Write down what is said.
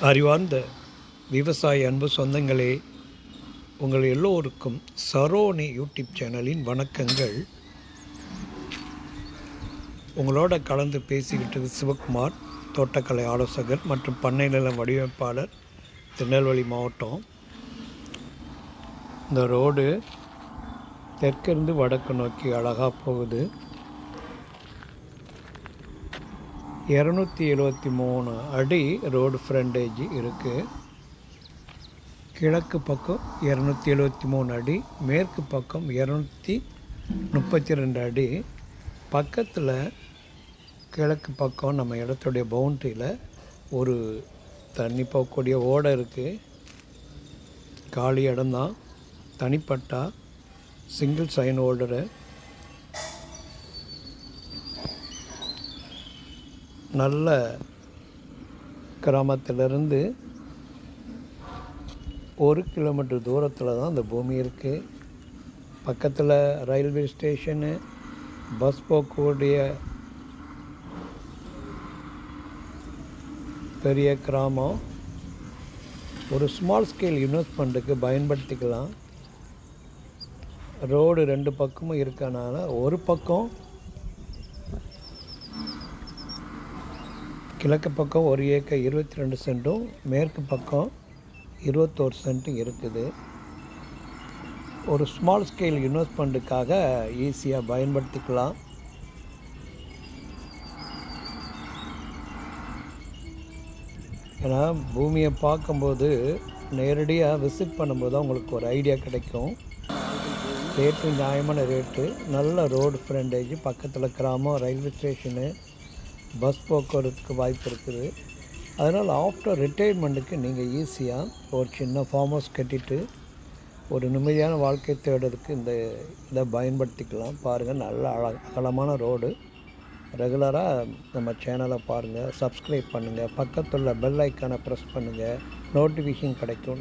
அறிவார்ந்த விவசாய அன்பு சொந்தங்களே உங்கள் எல்லோருக்கும் சரோனி யூடியூப் சேனலின் வணக்கங்கள். உங்களோட கலந்து பேசிக்கிட்டது சிவகுமார் தோட்டக்கலை ஆலோசகர் மற்றும் பண்ணை நில வடிவமைப்பாளர் திருநெல்வேலி மாவட்டம். இந்த ரோடு தெற்கிருந்து வடக்கு நோக்கி அழகாக போகுது. இரநூத்தி எழுபத்தி மூணு அடி ரோடு ஃப்ரண்டேஜ் இருக்குது கிழக்கு பக்கம் இரநூத்தி எழுபத்தி மூணு அடி மேற்கு பக்கம் இரநூத்தி முப்பத்தி ரெண்டு அடி. பக்கத்தில் கிழக்கு பக்கம் நம்ம இடத்துடைய பவுண்ட்ரியில் ஒரு தண்ணி போகக்கூடிய ஓடை இருக்குது காலி இடம்தான் தனிப்பட்டா சிங்கிள் சைன் ஹோல்டரு நல்ல கிராமத்திலிருந்து ஒரு கிலோமீட்டர் தூரத்தில் தான் அந்த பூமி இருக்குது பக்கத்தில் ரயில்வே ஸ்டேஷனு பஸ் போக்கக்கூடிய பெரிய கிராமம். ஒரு ஸ்மால் ஸ்கேல் இன்வெஸ்ட்மெண்ட்டுக்கு பயன்படுத்திக்கலாம். ரோடு ரெண்டு பக்கமும் இருக்கனால ஒரு பக்கம் கிழக்கு பக்கம் ஒரு ஏக்கர் இருபத்தி ரெண்டு சென்ட்டும் மேற்கு பக்கம் இருபத்தோரு சென்ட்டும் இருக்குது. ஒரு ஸ்மால் ஸ்கேல் இன்வெஸ்ட்மெண்ட்டுக்காக ஈஸியாக பயன்படுத்திக்கலாம். ஏன்னா பூமியை பார்க்கும்போது நேரடியாக விசிட் பண்ணும்போது தான் உங்களுக்கு ஒரு ஐடியா கிடைக்கும். ரேட்டு நியாயமான ரேட்டு நல்ல ரோடு ஃப்ரண்டேஜ் பக்கத்தில் கிராமம் ரயில்வே ஸ்டேஷனு பஸ் போக்குவரத்துக்கு வாய்ப்பு இருக்குது. அதனால் ஆஃப்டர் ரிட்டைர்மெண்ட்டுக்கு நீங்கள் ஈஸியாக ஒரு சின்ன ஃபார்ம் ஹவுஸ் கட்டிட்டு ஒரு நிம்மதியான வாழ்க்கை தேடுறதுக்கு இந்த இதை பயன்படுத்திக்கலாம். பாருங்கள் நல்ல அழ அகலமான ரோடு ரெகுலராக நம்ம சேனலை பாருங்கள் சப்ஸ்கிரைப் பண்ணுங்கள் பக்கத்தில் பெல் ஐக்கானை ப்ரெஸ் பண்ணுங்கள் நோட்டிஃபிகேஷன் கிடைக்கும்.